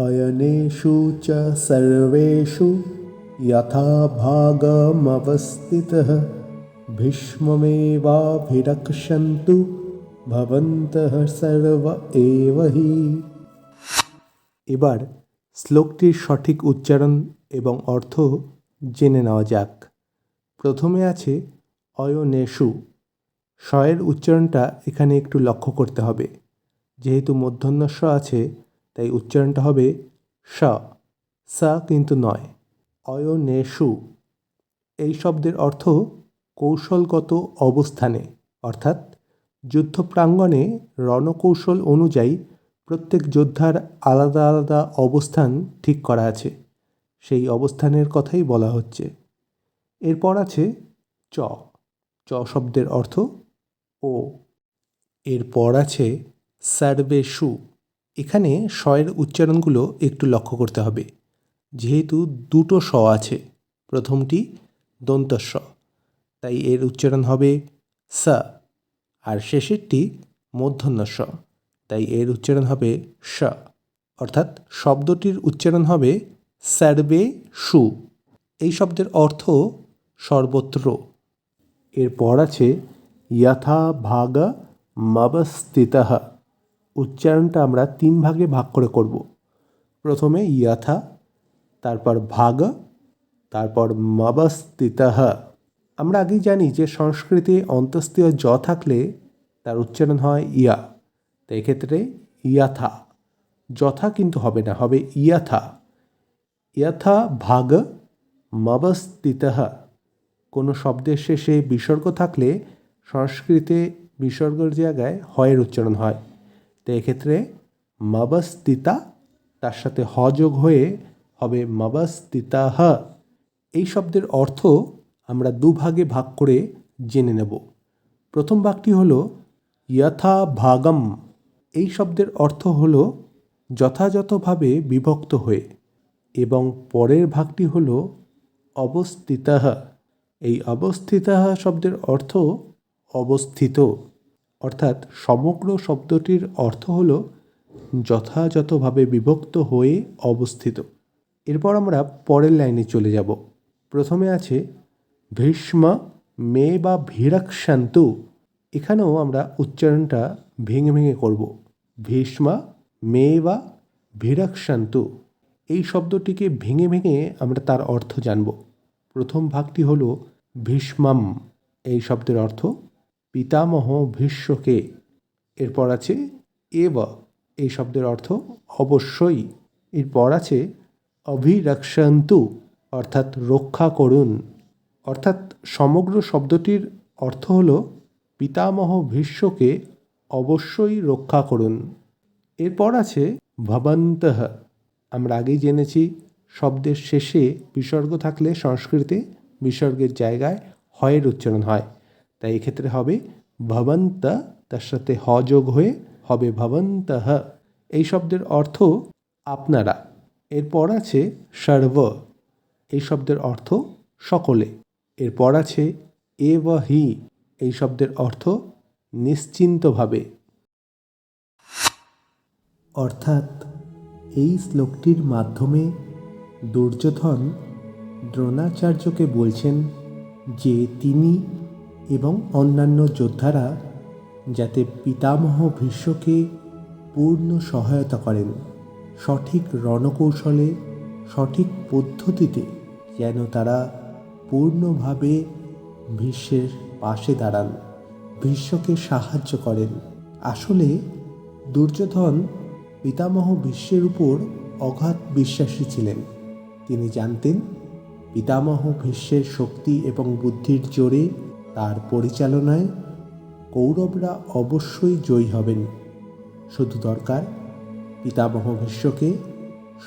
अयनेषु च सर्वेषु यथा भागमवस्थितः भीष्ममेवाभिरक्षन्तु ভবন্তঃ সর্ব এব হি এবার শ্লোকটির সঠিক উচ্চারণ এবং অর্থ জেনে নেওয়া যাক প্রথমে আছে অয়নেশু স্বয়ের উচ্চারণটা এখানে একটু লক্ষ্য করতে হবে যেহেতু মূর্ধন্য স আছে তাই উচ্চারণটা হবে স সা কিন্তু নয়। অয়নেশু এই শব্দের অর্থ কৌশলগত অবস্থানে, অর্থাৎ যুদ্ধ প্রাঙ্গণে রণকৌশল অনুযায়ী প্রত্যেক যোদ্ধার আলাদা আলাদা অবস্থান ঠিক করা আছে। সেই অবস্থানের কথাই বলা হচ্ছে। এরপর আছে চ। চ শব্দের অর্থ ও। এরপর আছে সার্বেশু এখানে শয়ের উচ্চারণগুলো একটু লক্ষ্য করতে হবে। যেহেতু দুটো স আছে, প্রথমটি দন্তস্ব, তাই এর উচ্চারণ হবে স, আর শেষেরটি মূর্ধন্য স তাই এর উচ্চারণ হবে স, অর্থাৎ শব্দটির উচ্চারণ হবে সার্বে সু। এই শব্দের অর্থ সর্বত্র। এরপর আছে, যথা ভাগ মবস্থিতঃ। উচ্চারণটা আমরা তিন ভাগে ভাগ করে করব। প্রথমে ইয়াথা, তারপর ভাগ, তারপর মবস্থিতঃ আমরা আগেই জানি যে সংস্কৃতে অন্তস্তীয় জ থাকলে তার উচ্চারণ হয় ইয়া। তো এক্ষেত্রে ইয়াথা। যথা কিন্তু হবে না, হবে ইয়াথা। ইয়াথা, ভাগ মবস্থিতঃ কোনো শব্দের শেষে বিসর্গ থাকলে সংস্কৃতে বিসর্গের জায়গায় হয়ের উচ্চারণ হয়। তো এক্ষেত্রে মবস্থিতা, তার সাথে হ যোগ হয়ে হবে মবস্থিতাহ। এই শব্দের অর্থ আমরা দুভাগে ভাগ করে জেনে নেব। প্রথম ভাগটি হলো যথা ভাগম এই শব্দের অর্থ হল যথাযথভাবে বিভক্ত হয়ে। এবং পরের ভাগটি হল অবস্থিতাহ। এই অবস্থিতাহ শব্দের অর্থ অবস্থিত। অর্থাৎ সমগ্র শব্দটির অর্থ হল যথাযথভাবে বিভক্ত হয়ে অবস্থিত। এরপর আমরা পরের লাইনে চলে যাব। প্রথমে আছে, ভীষ্ম মে বা ভীরাক্ষান্তু। এখানেও আমরা উচ্চারণটা ভেঙে ভেঙে করব। ভীষ্মা মে বা ভীরাক্ষান্তু। এই শব্দটিকে ভেঙে ভেঙে আমরা তার অর্থ জানব। প্রথম ভাগটি হলো ভীষ্মাম। এই শব্দের অর্থ পিতামহ ভীষ্মকে। এরপর আছে এব। এই শব্দের অর্থ অবশ্যই। এরপর আছে অভিরক্ষন্তু, অর্থাৎ রক্ষা করুন। অর্থাৎ সমগ্র শব্দটির অর্থ হল পিতামহ ভীষ্মকে অবশ্যই রক্ষা করুন। এরপর আছে ভবন্তঃ। আমরা আগেই জেনেছি শব্দের শেষে বিসর্গ থাকলে সংস্কৃতে বিসর্গের জায়গায় হয়ের উচ্চারণ হয়। তাই এক্ষেত্রে হবে ভবন্ত তার সাথে হ যোগ হয়ে হবে ভবন্তঃ। এই শব্দের অর্থ আপনারা। এরপর আছে সর্ব। এই শব্দের অর্থ সকলে। এরপর আছে এ বা হি। এই শব্দের অর্থ নিশ্চিন্তভাবে। অর্থাৎ এই শ্লোকটির মাধ্যমে দুর্যোধন দ্রোণাচার্যকে বলছেন যে তিনি এবং অন্যান্য যোদ্ধারা যাতে পিতামহ ভীষ্মকে পূর্ণ সহায়তা করেন, সঠিক রণকৌশলে, সঠিক পদ্ধতিতে যেন তারা পূর্ণভাবে ভীষ্মের পাশে দাঁড়ান, ভীষ্মকে সাহায্য করেন। আসলে দুর্যোধন পিতামহ ভীষ্মের উপর অগাধ বিশ্বাসী ছিলেন। তিনি জানতেন, পিতামহ ভীষ্মের শক্তি এবং বুদ্ধির জোরে তার পরিচালনায় কৌরবরা অবশ্যই জয়ী হবেন। শুধু দরকার, পিতামহ ভীষ্মকে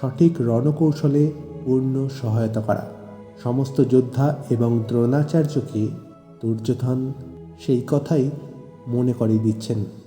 সঠিক রণকৌশলে পূর্ণ সহায়তা করা। সমস্ত যোদ্ধা এবং দ্রোণাচার্যকে দুর্যোধন সেই কথাই মনে করিয়ে দিচ্ছেন।